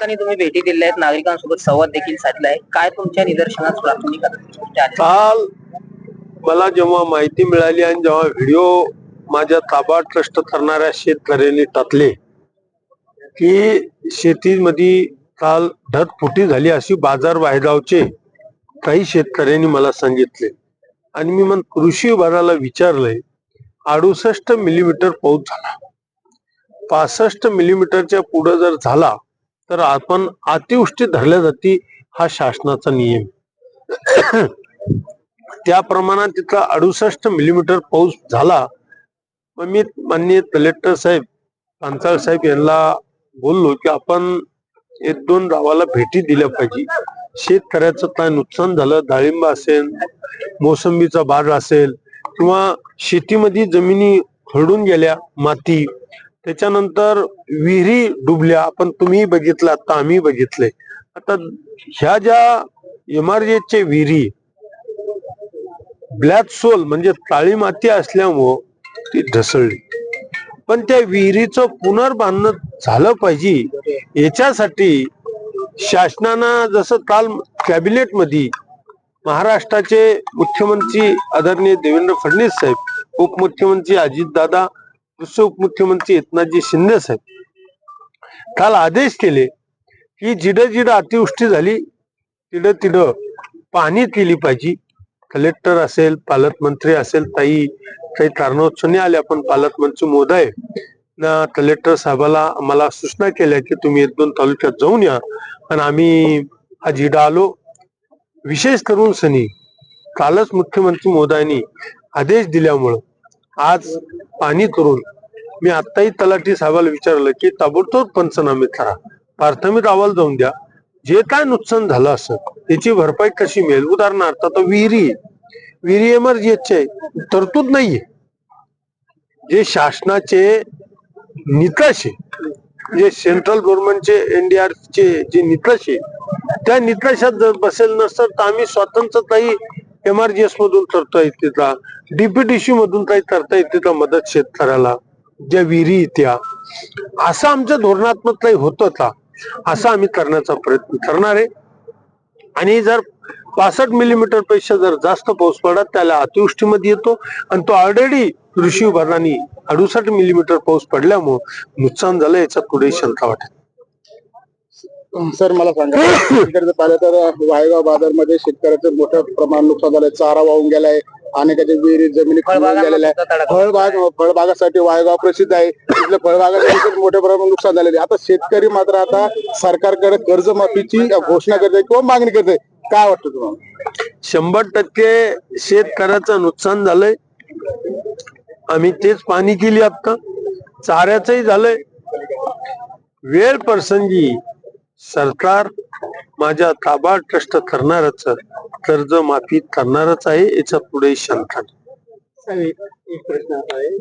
ठिकाणी तुम्ही भेटी दिल्या आहेत नागरिकांसोबत संवाद देखील साधला आहे काय तुमच्या निदर्शनास प्राथमिक काल मला जेव्हा माहिती मिळाली आणि जेव्हा व्हिडिओ माझ्या ताबा ट्रस्ट करणाऱ्या शेतकऱ्यांनी टाकले की शेतीमध्ये काल ढगफुटी झाली अशी बाजार वायगावचे काही शेतकऱ्यांनी मला सांगितले. आणि मी मग कृषी विभागाला विचारलंय अडुसष्ट मिलीमीटर पाऊस झाला. पासष्ट मिलीमीटरच्या पुढे जर झाला तर आपण अतिवृष्टी धरल्या जाती हा शासनाचा नियम. त्या प्रमाणात तिथला अडुसष्ट मिलीमीटर पाऊस झाला. मग मी माननीय कलेक्टर साहेब पांचाळ साहेब यांना बोललो की आपण एक दोन गावाला भेटी दिल्या पाहिजे. शेतकऱ्याचं काय नुकसान झालं डाळिंब असेल मोसंबीचा बाग असेल किंवा शेतीमध्ये जमिनी हळून गेल्या माती त्याच्यानंतर विहिरी डुबल्या आपण तुम्ही बघितलं आता आम्ही बघितले. आता ह्या ज्या एमआरजेचे विहिरी ब्लॅक सोल म्हणजे काळी माती असल्यामुळं ती ढसळली. पण त्या विहिरीचं पुनर्बांधन झालं पाहिजे याच्यासाठी शासनानं जसं काल कॅबिनेटमध्ये महाराष्ट्राचे मुख्यमंत्री आदरणीय देवेंद्र फडणवीस साहेब उपमुख्यमंत्री अजितदादा उपमुख्यमंत्री एकनाथजी शिंदे साहेब. काल आदेश केले की जिडं जिडं अतिवृष्टी झाली तिडं तिडं पाहणी केली पाहिजे. कलेक्टर असेल पालकमंत्री असेल ताई काही कारणास्तव आल्या पण पालकमंत्री मोदय ना कलेक्टर साहेबाला मला सूचना केल्या की तुम्ही एक दोन तालुक्यात जाऊन या. आणि आम्ही हा जिडा आलो. विशेष करून सनी कालच मुख्यमंत्री मोदयांनी आदेश दिल्यामुळं आज पाणी करून मी आत्ताही तलाठी साहेबाला विचारलं की ताबडतोब पंचनामे करा. प्राथमिक अहवाल जाऊन द्या. जे काय नुकसान झालं असं त्याची भरपाई कशी मिळेल? उदाहरणार्थ आता विहिरी आहे. विहिरी एमर्जन्सी आहे. तरतूद नाहीये. जे शासनाचे निकष आहे जे सेंट्रल गव्हर्नमेंटचे एनडीआरचे जे निकष आहे त्या निकषात जर बसेल नसतं तर आम्ही स्वतंत्र काही एमआरजीएस मधून करता येते का? मधून काही करता येते का मदत शेतकऱ्याला? ज्या विहिरी त्या असं आमच्या धोरणात्मक काही होतं का? असं आम्ही करण्याचा प्रयत्न करणार आहे. आणि जर पासष्ट मिलीमीटरपेक्षा जर जास्त पाऊस पडला त्याला अतिवृष्टीमध्ये येतो. आणि तो ऑलरेडी ऋषी विभागाने अडुसष्ट मिलीमीटर पाऊस पडल्यामुळे नुकसान झालं याच्यात पुढे शंका वाटत सर मला सांगा. शेतकऱ्याचं पाहिलं तर वायगाव बाजारमध्ये शेतकऱ्याचं मोठं प्रमाण नुकसान झालंय. चारा वाहून गेलाय. अनेकाच्या विहिरी जमिनी खणून गेलेल्या आहे फळबाग फळबागासाठी वायगाव प्रसिद्ध आहे. तिथल्या फळबागासाठी मोठ्या प्रमाणात नुकसान झालेले आहे. आता शेतकरी मात्र आता सरकारकडे कर्जमाफीची घोषणा करते किंवा मागणी करते काय वाटतं तुम्हाला? शंभर टक्के शेतकऱ्याचं नुकसान झालंय. आम्ही तेच पाणी केली आता. चाऱ्याचंही झालंय. वेळ प्रसंगी सरकार माझ्या ताबा ट्रस्ट करणारच कर्ज माफी करणारच आहे याच्यापुढे शंका नाही. एक प्रश्न आहे